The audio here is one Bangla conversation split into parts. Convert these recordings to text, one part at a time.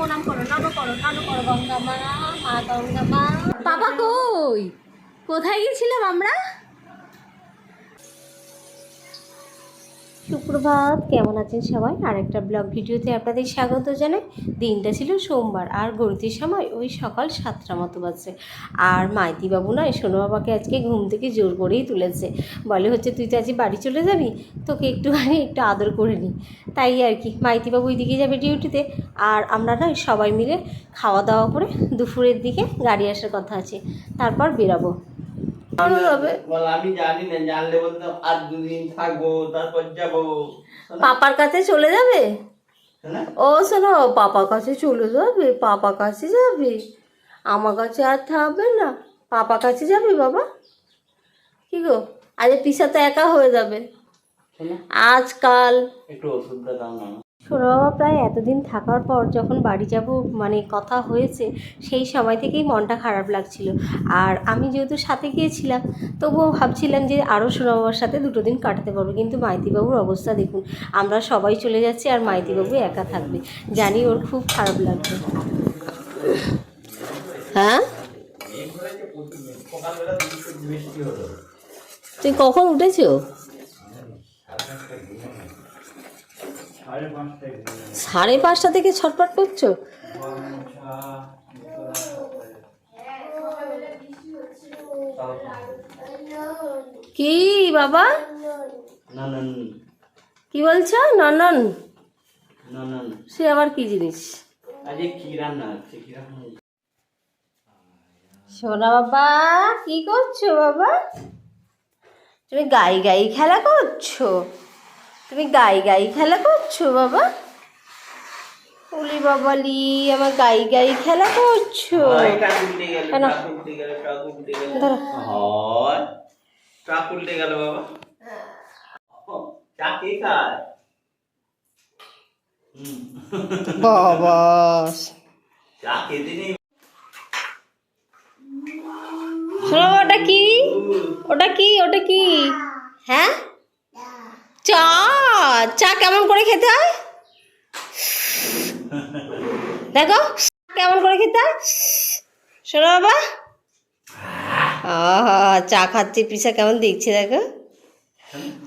প্রণাম করো, নম করো নম করো, গঙ্গা মা মা গঙ্গা মা। বাবা কই? কোথায় গেছিলাম আমরা? সুপ্রভাত, কেমন আছেন সবাই? আর একটা ব্লগ ভিডিওতে আপনাদের স্বাগত জানাই। দিনটা ছিল সোমবার আর গড়িতের সময় ওই সকাল সাতটা মতো বাজছে। আর মাইতি বাবু নয় সোনু বাবাকে আজকে ঘুম থেকে জোর করেই তুলেছে। বলে হচ্ছে, তুই তো আজকে বাড়ি চলে যাবি? তোকে একটুখানি একটু আদর করে নিই তাই আর কি মাইতি বাবু ওইদিকে যাবে ডিউটিতে। আর আমরা না সবাই মিলে খাওয়া দাওয়া করে দুপুরের দিকে গাড়ি আসার কথা আছে। তারপর বেরাবো। হবে। বল আমি জানি না জানলে বলতাম আর দুদিন থাকব তারপর যাব। পাপার কাছে চলে যাবে? ও শোনো পাপার কাছে চলে যাবে? পাপা কাছে যাবে? আমার কাছে আর থাকবে না। পাপা কাছে যাবে বাবা? কি গো আজ পিসা তো একা হয়ে যাবে। আজকাল একটু ওষুধটা দাও না। শোনো প্রায় এতদিন থাকার পর যখন বাড়ি যাব মানে কথা হয়েছে, সেই সময় থেকেই মনটা খারাপ লাগছিল। আর আমি যেহেতু সাথে গিয়েছিলাম, তবুও ভাবছিলাম যে আরও সোনাবাবার সাথে দুটো দিন কাটাতে পারব। কিন্তু মাইতিবাবুর অবস্থা দেখুন, আমরা সবাই চলে যাচ্ছি আর মাইতিবাবু একা থাকবে। জানি ওর খুব খারাপ লাগবে। হ্যাঁ? তুই কখন উঠেছো? সাড়ে পাঁচটা থেকে ছটপট করছ? কি বাবা? কি বলছো? ননন? সে আবার কি জিনিস? সোনা বাবা কি করছ বাবা? তুমি গাই গাই খেলা করছ? তুমি গাই গাই খেলা করছ বাবা? উলি বাবালি আমার গাই গাই খেলা করছ। হয়, কেন? ট্রাক উল্টে গেল বাবা। বাবা। চা খেতে নেই। শোনো ওটা কি? ওটা কি? ওটা কি? হ্যাঁ? চা চা কেমন করে খেতে হয়? দেখো কেমন করে খেতে হয়? শোনো বাবা। চা খাচ্ছে, পিসা কেমন দেখছে দেখো।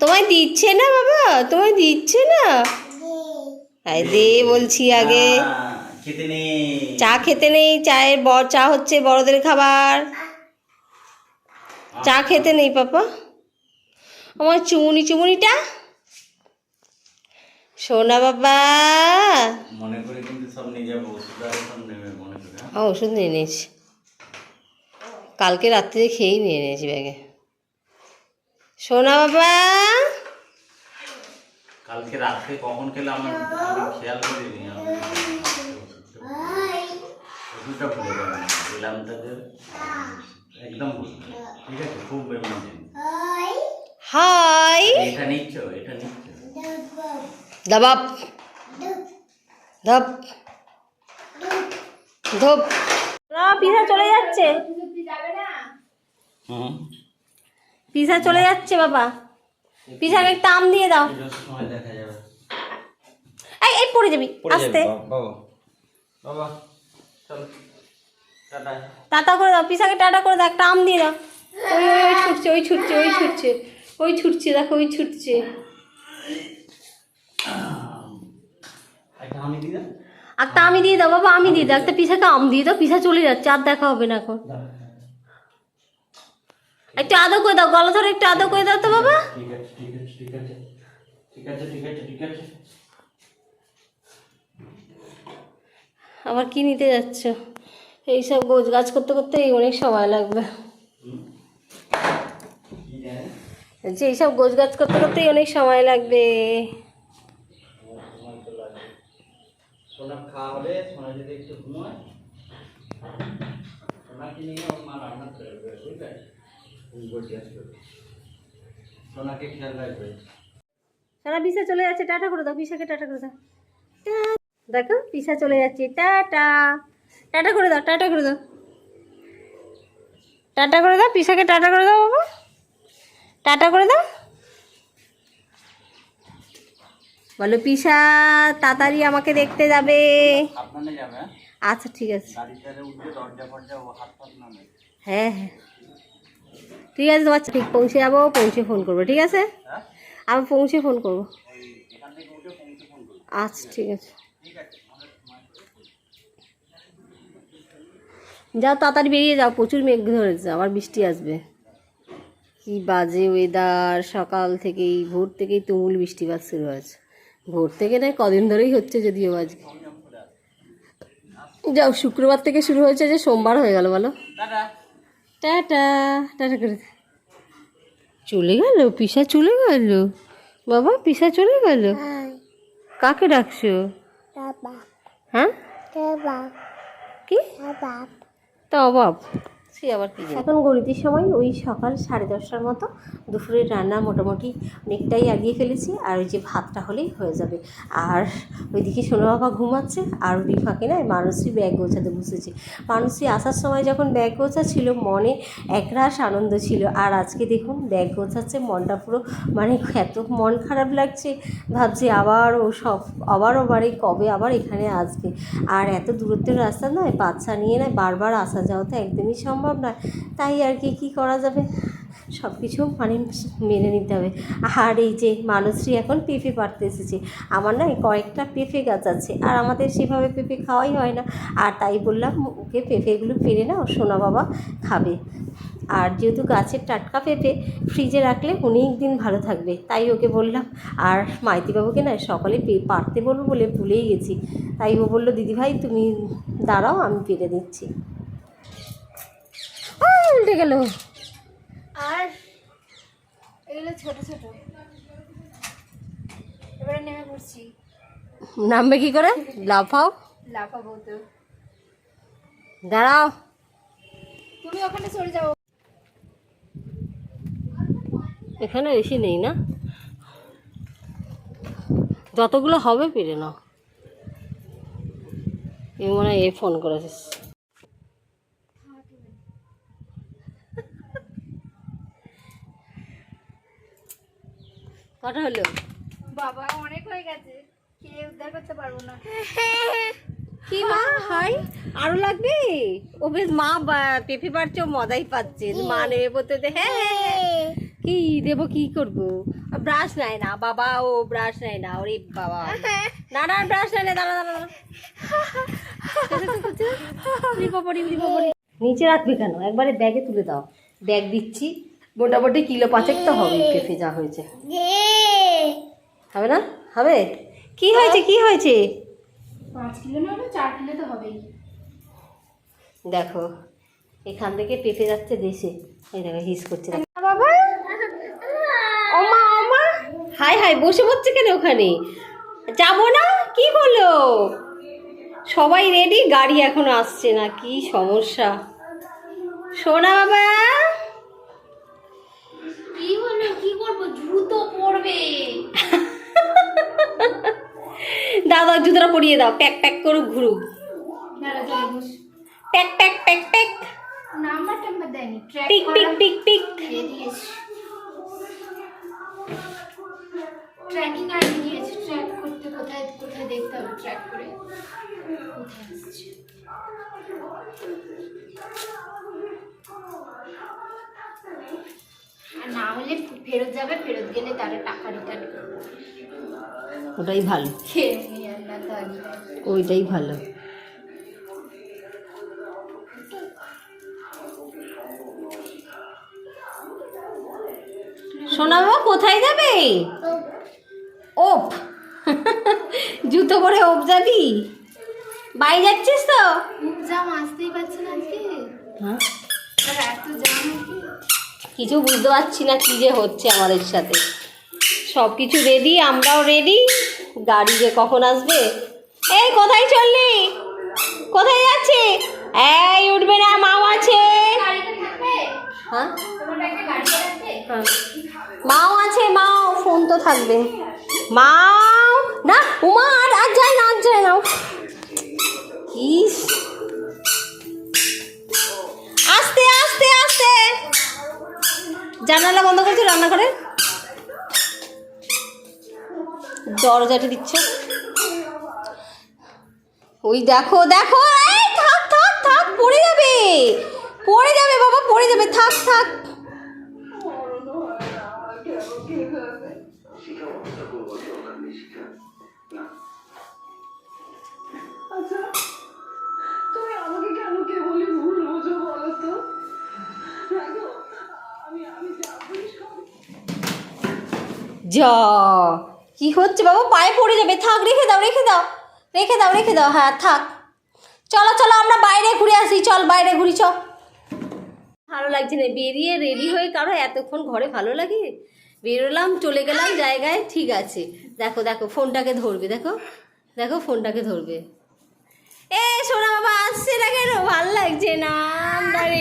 তোমায় দিচ্ছে না বাবা, তোমায় দিচ্ছে না? আই দে বলছি আগে। চা খেতে নেই, চায়ের চা হচ্ছে বড়দের খাবার। চা খেতে নেই পাপা। আমার চুমুনি, চুমুনিটা? সোনা বাবা। মনে করে কিন্তু সব নিয়ে যাব ওষুধ আর সব নেবে মনে করে হ্যাঁ? ওষুধ নিয়ে নিয়েছি। কালকে রাত্রে খেয়েই নিয়ে নিয়েছি ব্যাগে। সোনা বাবা। কালকে রাত্রে কখন খেলে আমার খেয়াল করিনি ওষুধটা ভুলে যাবে না দিলাম তাদের একদম ভুলবে ঠিক আছে খুব এমার্জেন্সি হাই। এটা নিচ্ছ এটা নিচ্ছ। দাবাব। ধপ ধপ। না পিসা চলে যাচ্ছে। হুম। পিসা চলে যাচ্ছে বাবা। পিসাকে একটা আম দিয়ে দাও। এটার সময় দেখা যাবে। এই এই পড়ে যাবি আস্তে। বাবা বাবা। টাটা। টাটা করে দাও পিসাকে টাটা করে দাও একটা আম দিয়ে দাও। ওই ওই ওই ছুটছে ওই ছুটছে ওই ছুটছে। ওই ছুটছে দেখো ওই ছুটছে। একটা আমি আমি দিয়ে দাও বাবা আমি দিয়ে দাও। একটা পিসাকে আম দিয়ে দাও পিসা চলে যাচ্ছে আর দেখা হবে না এখন। একটু আদর করে দাও গলা ধরে একটু আদর করে দাও তো বাবা। ঠিক আছে ঠিক আছে ঠিক আছে। ঠিক আছে ঠিক আছে ঠিক আছে। আবার কি নিতে যাচ্ছ? এইসব গোছ গাছ করতে করতে অনেক সময় লাগবে। যে এইসব গোছ গাছ করতে করতেই অনেক সময় লাগবে সময় তো লাগবে সোনা খাওয়া হলে সোনা যদি একটু ঘুমায় সোনাকে নিয়ে ওর মা রান্না করে বুঝলে? সোনাকে খেয়াল রাখবে। সারা পিসা চলে যাচ্ছে, টাটা করে দাও, পিসাকে টাটা করে দাও। দেখো, পিসা চলে যাচ্ছে, টাটা। টাটা করে দাও, টাটা করে দাও। টাটা করে দাও, পিসাকে টাটা করে দাও, বাবা। টাটা করে দাও। বলো পিসা তাড়াতাড়ি আমাকে দেখতে যাবে। হ্যাঁ? আচ্ছা ঠিক আছে। হ্যাঁ হ্যাঁ। ঠিক আছে তোমার ঠিক পৌঁছে যাব পৌঁছে ফোন করব ঠিক আছে? হ্যাঁ? আমি পৌঁছে ফোন করব। আচ্ছা ঠিক আছে। ঠিক আছে যাও তাড়াতাড়ি বেরিয়ে যাও প্রচুর মেঘ ধরেছে আবার বৃষ্টি আসবে। কি বাজে ওয়েদার সকাল থেকেই ভোর থেকেই তুমুল বৃষ্টিপাত শুরু হয়েছে। ভোর থেকে নয় কদিন ধরেই হচ্ছে যদিও আজকে যাও শুক্রবার থেকে শুরু হয়েছে যে সোমবার হয়ে গেল বলো। টাটা। টাটা টাটা করে। চলে গেল পিসা চলে গেল। বাবা পিসা চলে গেল। কাকে ডাকছো? হ্যাঁ? কি? তা অভাব সে আবার কি এখন গরিতির সময় ওই সকাল সাড়ে দশটার মতো দুপুরের রান্না মোটামুটি অনেকটাই আগিয়ে ফেলেছি, আর ওই যে ভাতটা হলেই হয়ে যাবে। আর ওইদিকে সোনা বাবা ঘুমাচ্ছে, আর ওই ফাঁকে না মানুষই ব্যাগ গোছাতে বসেছে। মানুষই আসার সময় যখন ব্যাগ গোছাচ্ছিল মনে একরাশ আনন্দ ছিল। আর আজকে দেখুন, ব্যাগ গোছাচ্ছে, মনটা পুরো মানে এত মন খারাপ লাগছে, ভাবছি আবার ও সব আবারও বাড়ি কবে আবার এখানে আসবে। আর এত দূরত্বের রাস্তা নয়, বাচ্চা নিয়ে নয় বারবার আসা যাওয়া তো একদমই সম্ভব নয়। তাই আর কি, কী করা যাবে? সব কিছু মানে মেনে নিতে হবে। আর এই যে মানুষই এখন পেঁপে পাড়তে এসেছে। আমার না কয়েকটা পেঁপে গাছ আছে। আর আমাদের সেভাবে পেঁপে খাওয়াই হয় না। আর তাই বললাম, ওকে পেঁপেগুলো পেরে না ও সোনা বাবা খাবে। আর যেহেতু গাছের টাটকা পেঁপে, ফ্রিজে রাখলে অনেক দিন ভালো থাকবে। তাই ওকে বললাম, আর মাইতিবাবুকে না সকালে পারতে বলব বলে ভুলেই গেছি। তাই ও বলল, দিদিভাই, তুমি দাঁড়াও, আমি পেরে দিচ্ছি। উল্টে গেল। আর এগুলো ছোট ছোট। এবারে নেমে পড়ছি। নামবে কি করে? লাফাও। লাফাবো তো। দাঁড়াও। তুমি ওখানে সরে যাও। এখানে বেশি নেই না? যতগুলো হবে পেরে নাও। এ মনে হয় এ ফোন করেছিস। কটা হলো? বাবা অনেক হয়ে গেছে। খেয়ে উদ্ধার করতে পারব না। কি মা? হাই আরও লাগবে? ও বেশ মা বা- পেঁপে পারছে ও মজাই পাচ্ছে। মা নেবে বলতে দে, হ্যাঁ হ্যাঁ। কি দেবো কি করব? ব্রাশ না। বাবা ও ব্রাশ না। ওরে বাবা। না না ব্রাশ না। দাঁড়া দাঁড়া। নিচে রাখবে কেন? একবারে ব্যাগে তুলে দাও। ব্যাগ দিচ্ছি। মোটামুটি কিলো পাঁচেক তো হবে পেঁপে যা হয়েছে। হবে না? হবে? কি হয়েছে? কি হয়েছে? পাঁচ কিলো না হলে চার কিলো তো হবেই। দেখো এখান থেকে পেঁপে যাচ্ছে দেশে। এই দেখো হিস করছে। বাবা! ওমা ওমা! হাই হাই বসে পড়ছে কেন ওখানে? যাব না? কি হলো? সবাই রেডি গাড়ি এখনও আসছে না কি সমস্যা? সোনা বাবা! জুতোটা পরিয়ে দাও। প্যাক প্যাক করুক ঘুরুক। Pack pack pack pack. Track pick pick pick pick. দিয়েছি। ট্র্যাকিং আইডি দিয়েছে ট্র্যাক করতে কোথায় কোথায় দেখতে হবে ট্র্যাক করে কোথায় আসছে। আর না হলে ফেরত যাবে ফেরত গেলে তারা টাকা রিটার্ন করবে। ওটাই ভালো। খেয়ে ওইটাই ভালো। সোনা বাবা কোথায় যাবে? ওপ জুতো পরে ওপ যাবি? বাই যাচ্ছিস তো? জাম আসতেই পারছে না আজকে। হ্যাঁ? কিছু বুঝতে পারছি না কি যে হচ্ছে আমাদের সাথে। সব কিছু রেডি আমরাও রেডি গাড়ি যে কখন আসবে? এই, কোথায় চললি? কোথায় যাচ্ছে? এই, উঠবে না, মাও আছে। হ্যাঁ। মাও আছে, মাও, ফোন তো থাকবে। মাও, না, উমা, আর আর যায় না, আর যায় না। ইস। আস্তে আস্তে আস্তে। জানালা বন্ধ করছে রান্না করে দরজাটা দিচ্ছ। ওই দেখো দেখো এই থাক থাক থাক পড়ে যাবে। পড়ে যাবে বাবা পড়ে যাবে থাক থাক। আচ্ছা যা। কি হচ্ছে বাবা? পায়ে পড়ে যাবে। থাক, রেখে দাও রেখে দাও। রেখে দাও রেখে দাও। হ্যাঁ থাক। চলো চলো, আমরা বাইরে ঘুরে আসি। চল, বাইরে ঘুরি, চ। ভালো লাগছে না। বেরিয়ে রেডি হয়ে কারও এতক্ষণ ঘরে ভালো লাগে? বেরোলাম, চলে গেলাম জায়গায়। ঠিক আছে। দেখো দেখো, ফোনটাকে ধরবে, দেখো। দেখো, ফোনটাকে ধরবে। এ, সোনা বাবা, আসছে না কেন? ভালো লাগছে না।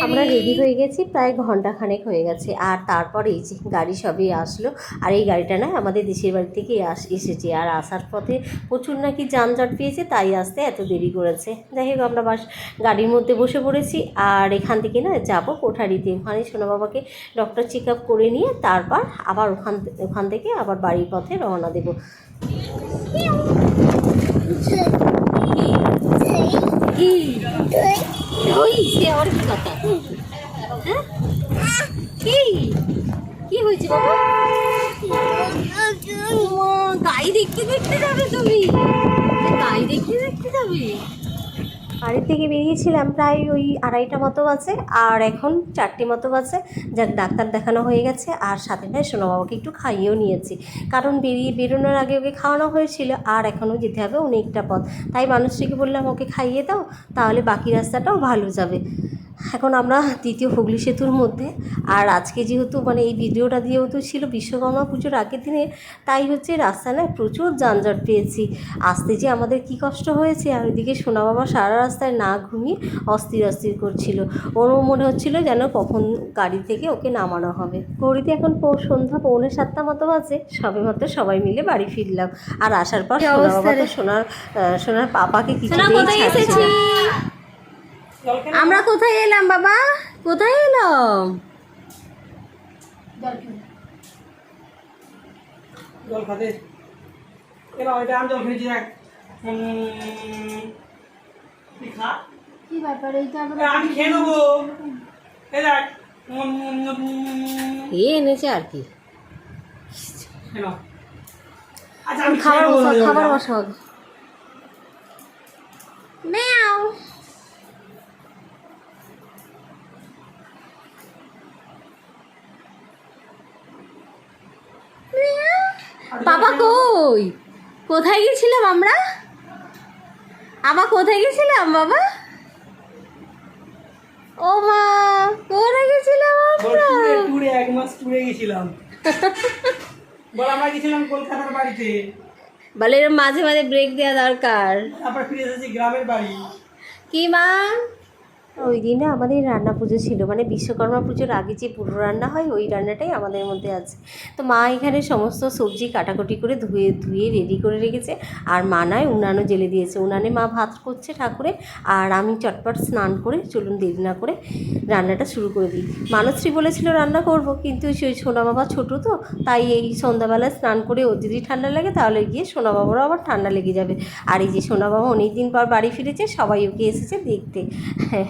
আমরা রেডি হয়ে গেছি প্রায় ঘণ্টা খানেক হয়ে গেছে। আর তারপরে এই যে গাড়ি সবই আসলো। আর এই গাড়িটা না আমাদের দেশের বাড়ি থেকে আস এসেছে। আর আসার পথে প্রচুর নাকি যানজট পেয়েছে তাই আসতে এত দেরি করেছে। যাই হোক আমরা বাস গাড়ির মধ্যে বসে পড়েছি। আর এখান থেকে না যাব কোঠারিতে। ওখানে সোনা বাবাকে ডক্টর চেক আপ করে নিয়ে তারপর আবার ওখান ওখান থেকে আবার বাড়ির পথে রওনা দেবো। কি? ওই সে আবার কথা? হ্যাঁ? কি? কি হয়েছে বাবা? গাই দেখতে দেখতে যাবে তুমি? গাই দেখতে দেখতে যাবে? বাড়ি থেকে বেরিয়েছিলাম প্রায় ওই আড়াইটা মতো আছে আর এখন চারটে মতো আছে যাক, ডাক্তার দেখানো হয়ে গেছে, আর সাথে না সোনা বাবাকে একটু খাইয়েও নিয়েছি। কারণ বেরিয়ে বেরোনোর আগে ওকে খাওয়ানো হয়েছিল, আর এখনও যেতে হবে অনেকটা পথ। তাই মানুষটিকে বললাম, ওকে খাইয়ে দাও, তাহলে বাকি রাস্তাটাও ভালো যাবে। এখন আমরা তৃতীয় হুগলি সেতুর মধ্যে। আর আজকে যেহেতু মানে এই ভিডিওটা যেহেতু ছিল বিশ্বকর্মা পুজোর আগের দিনে তাই হচ্ছে রাস্তায় না প্রচুর যানজট পেয়েছি। আসতে যে আমাদের কি কষ্ট হয়েছে আর ওইদিকে সোনা বাবা সারা রাস্তায় না ঘুমিয়ে অস্থির অস্থির করছিল। ওরও মনে হচ্ছিল যেন কখন গাড়ি থেকে ওকে নামানো হবে। ঘড়িতে এখন পৌ- সন্ধ্যা পৌনে সাতটা মতো বাজে সবে মাত্র সবাই মিলে বাড়ি ফিরলাম। আর আসার পর সোনা বাবা তো সোনার সোনার পাপাকে কিছু আমরা কোথায় এলাম বাবা? কোথায় এলাম জল খাতে। এবার ওইটা আমি জল খেয়েছি দেখ। উম, তুই খা? কি ব্যাপার এইটা এ, আমি খেয়ে নেব। দেখ। এনেছে আর কি। আচ্ছা খাবার বসাও খাবার বসাও। ম্যাও। বাবা কই? কোথায় গেছিলাম আমরা? আবার কোথায় গেছিলাম বাবা? ও মা কোথায় গেছিলাম আমরা? ট্যুরে এক মাস ট্যুরে গেছিলাম। বল আমরা গেছিলাম কলকাতার বাড়িতে। বলে মাঝে মাঝে ব্রেক দেওয়া দরকার। তারপর ফিরে এসেছি গ্রামের বাড়ি। কি মা? ওই দিনে আমাদের রান্না পুজো ছিল। মানে বিশ্বকর্মা পুজোর আগে যে পুরো রান্না হয়, ওই রান্নাটাই আমাদের মধ্যে আছে। তো মা এখানে সমস্ত সবজি কাটাকুটি করে ধুয়ে ধুয়ে রেডি করে রেখেছে। আর মা নয়, উনানও জেলে দিয়েছে। উনানে মা ভাত করছে ঠাকুরে, আর আমি চটপট স্নান করে, চলুন দেরি না করে রান্নাটা শুরু করে দিই। মানশ্রী বলেছিল রান্না করব, কিন্তু সেই সোনা বাবা ছোটো তো, তাই এই সন্ধ্যাবেলায় স্নান করে ওর যদি ঠান্ডা লাগে, তাহলে গিয়ে সোনা বাবারও আবার ঠান্ডা লেগে যাবে। আর এই যে সোনা বাবা অনেক দিন পর বাড়ি ফিরেছে, সবাই ওকে এসেছে দেখতে। হ্যাঁ।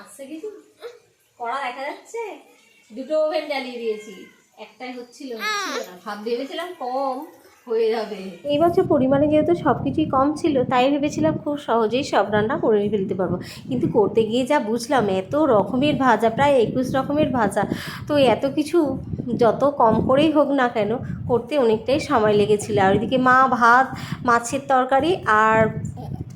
আসছে কিছু কড়া দেখা যাচ্ছে। দুটো ওভেন জ্বালিয়ে দিয়েছি। একটাই হচ্ছিল ভাব ভেবেছিলাম কম হয়ে যাবে। এই বছর পরিমাণে যেহেতু সব কিছুই কম ছিল, তাই ভেবেছিলাম খুব সহজেই সব রান্না করে ফেলতে পারব। কিন্তু করতে গিয়ে যা বুঝলাম, এত রকমের ভাজা, প্রায় একুশ রকমের ভাজা। তো এত কিছু যত কম করেই হোক না কেন, করতে অনেকটাই সময় লেগেছিল। আর ওইদিকে মা ভাত, মাছের তরকারি আর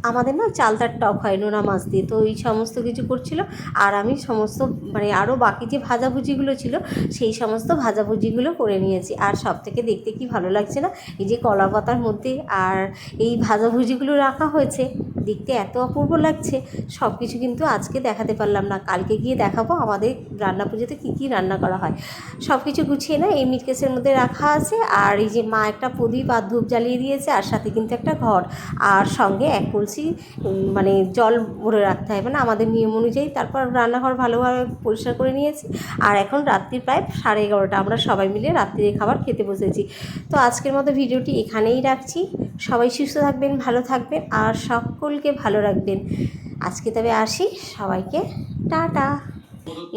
আমাদের না চালতার টক হয়, নোনা মাছ দিয়ে। তো এই সমস্ত কিছু করছিল। আর আমি সমস্ত মানে আরও বাকি যে ভাজাভুজিগুলো ছিল, সেই সমস্ত ভাজাভুজিগুলো করে নিয়েছি। আর সব থেকে দেখতে কি ভালো লাগছে না, এই যে কলা পাতার মধ্যে আর এই ভাজাভুজিগুলো রাখা হয়েছে। দেখতে এত অপূর্ব লাগছে সব কিছু কিন্তু আজকে দেখাতে পারলাম না। কালকে গিয়ে দেখাবো আমাদের রান্না পুজোতে কী কী রান্না করা হয়। সব কিছু গুছিয়ে না এই মিটকেসের মধ্যে রাখা আছে। আর এই যে মা একটা প্রদীপ আর ধূপ জ্বালিয়ে দিয়েছে, আর সাথে কিন্তু একটা ঘর। আর সঙ্গে এক কলসি মানে জল ভরে রাখতে হয় মানে আমাদের নিয়ম অনুযায়ী তারপর রান্নাঘর ভালোভাবে পরিষ্কার করে নিয়েছি। আর এখন রাত্রি প্রায় সাড়ে এগারোটা। আমরা সবাই মিলে রাত্রির খাবার খেতে বসেছি। তো আজকের মতো ভিডিওটি এখানেই রাখছি। সবাই সুস্থ থাকবেন, ভালো থাকবেন। আর সকলকে ভালো রাখবেন। আজকে তবে আসি সবাইকে টাটা।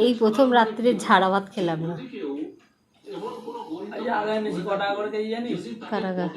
এই প্রথম রাত্রে ঝাড়া ভাত খেলাম না। কারাগার।